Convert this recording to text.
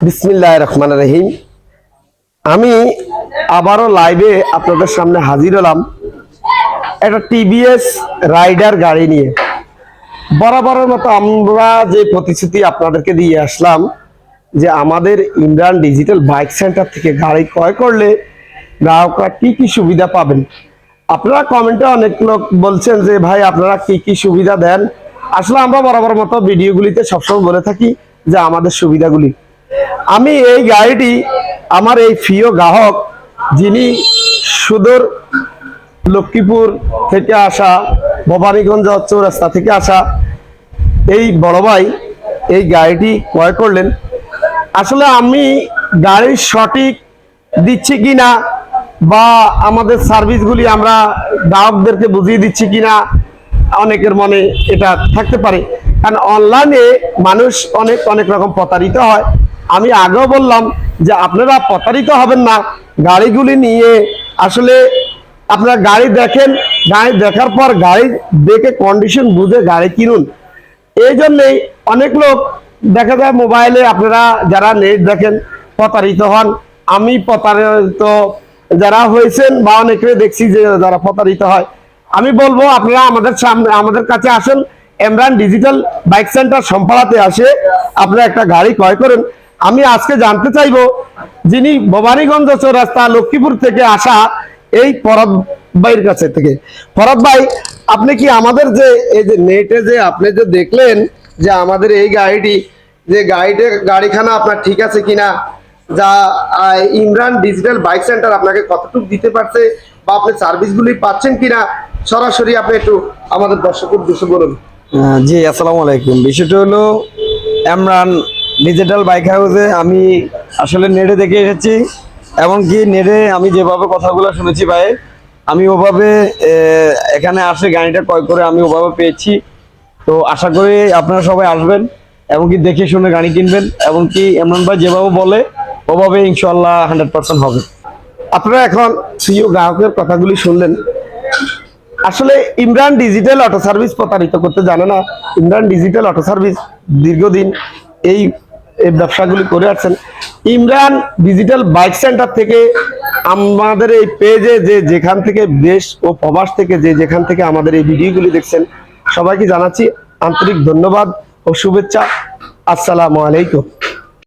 বিসমিল্লাহ রহমান রহিম। আমি আবারও লাইভে আপনাদের সামনে হাজির হলাম একটা টিভিএস রাইডার গাড়ি নিয়ে। বরাবরের মতো আমরা যে প্রতিশ্রুতি আপনাদেরকে দিয়ে আসলাম যে আমাদের ইমরান ডিজিটাল বাইক সেন্টার থেকে গাড়ি ক্রয় করলে গ্রাহকরা কি কি সুবিধা পাবেন? আপনারা কমেন্টে অনেক লোক বলছেন যে, ভাই, আপনারা কি কি সুবিধা দেন? আসলে আমরা বরাবর মতো ভিডিওগুলিতে সবসময় বলে থাকি যে আমাদের সুবিধাগুলি আমি এই গাড়িটি আমার এই প্রিয় গ্রাহক, যিনি সুদূর লক্ষ্মীপুর থেকে আসা ভবানীগঞ্জ চৌরাস্তা থেকে আসা এই বড় ভাই এই গাড়িটি ক্রয় করলেন। আসলে আমি গাড়ির সঠিক দিচ্ছি কি না বা আমাদের সার্ভিসগুলি আমরা গ্রাহকদেরকে বুঝিয়ে দিচ্ছি কি না, অনেকের মনে এটা থাকতে পারে। কারণ অনলাইনে মানুষ অনেক অনেক রকম প্রতারিত হয়। আমি আগেও বললাম যে আপনারা প্রতারিত হবেন না। গাড়িগুলি নিয়ে আসলে আপনারা গাড়ি দেখেন, গাড়ি দেখার পর গাড়ি দেখে কন্ডিশন বুঝে গাড়ি কিনুন। এই জন্যেই অনেক লোক দেখা যায় মোবাইলে আপনারা যারা নেট দেখেন, প্রতারিত হন। আমি প্রতারিত যারা হয়েছেন বা অনেকে দেখছি যে যারা প্রতারিত হয়, আমি বলব আপনারা আমাদের সামনে, আমাদের কাছে আসেন। এমরান ডিজিটাল বাইক সেন্টার সম্পাড়াতে আসে। আপনারা একটা গাড়ি ক্রয় করেন। আমি আজকে জানতে চাইব, যিনি ভবানীগঞ্জ চৌরাস্তা লক্ষ্মীপুর থেকে আসা এই পরব ভাইয়ের কাছে থেকে। ফরদ ভাই, আপনি কি আমাদের যে, এই যে নেটে যে আপনি যে দেখলেন যে আমাদের এই গাড়িটি, যে গাড়িতে গাড়িখানা আপনার ঠিক আছে কিনা, যা ইমরান ডিজিটাল বাইক সেন্টার আপনাকে কতটুকু দিতে পারছে বা আপনি সার্ভিসগুলি পাচ্ছেন কিনা, সরাসরি আপনি একটু আমাদের দর্শক উদ্দেশ্যে বলুন। জি, আসসালামু আলাইকুম। বিষয়টা হলো এমরান ডিজিটাল বাইক হাউসে আমি আসলে নেটে দেখে এসেছি, এমনকি নেটে আমি যেভাবে কথাগুলো শুনেছি ভাই, আমি ওভাবে এখানে আসে গাড়িটা ক্রয় করে আমি ওভাবে পেয়েছি। তো আশা করি আপনারা সবাই আসবেন, এমনকি দেখে শুনে গাড়ি কিনবেন, এমনকি এমরান ভাই যেভাবে বলে, ওভাবে ইনশাল্লাহ হান্ড্রেড পার্সেন্ট হবে। আপনারা এখন প্রিয় গ্রাহকের কথাগুলি শুনলেন। আসলে ইমরান ডিজিটাল অটো সার্ভিস প্রতারিত করতে জানে না। ইমরান ডিজিটাল অটো সার্ভিস দীর্ঘদিন এই এই ব্যবসাগুলি করে আছেন ইমরান ডিজিটাল বাইক সেন্টার থেকে আমাদের এই পেজে যে যেখান থেকে দেশ ও প্রবাস থেকে যে যেখান থেকে আমাদের এই ভিডিওগুলি দেখছেন, সবাইকে জানাচ্ছি আন্তরিক ধন্যবাদ ও শুভেচ্ছা। আসসালামু আলাইকুম।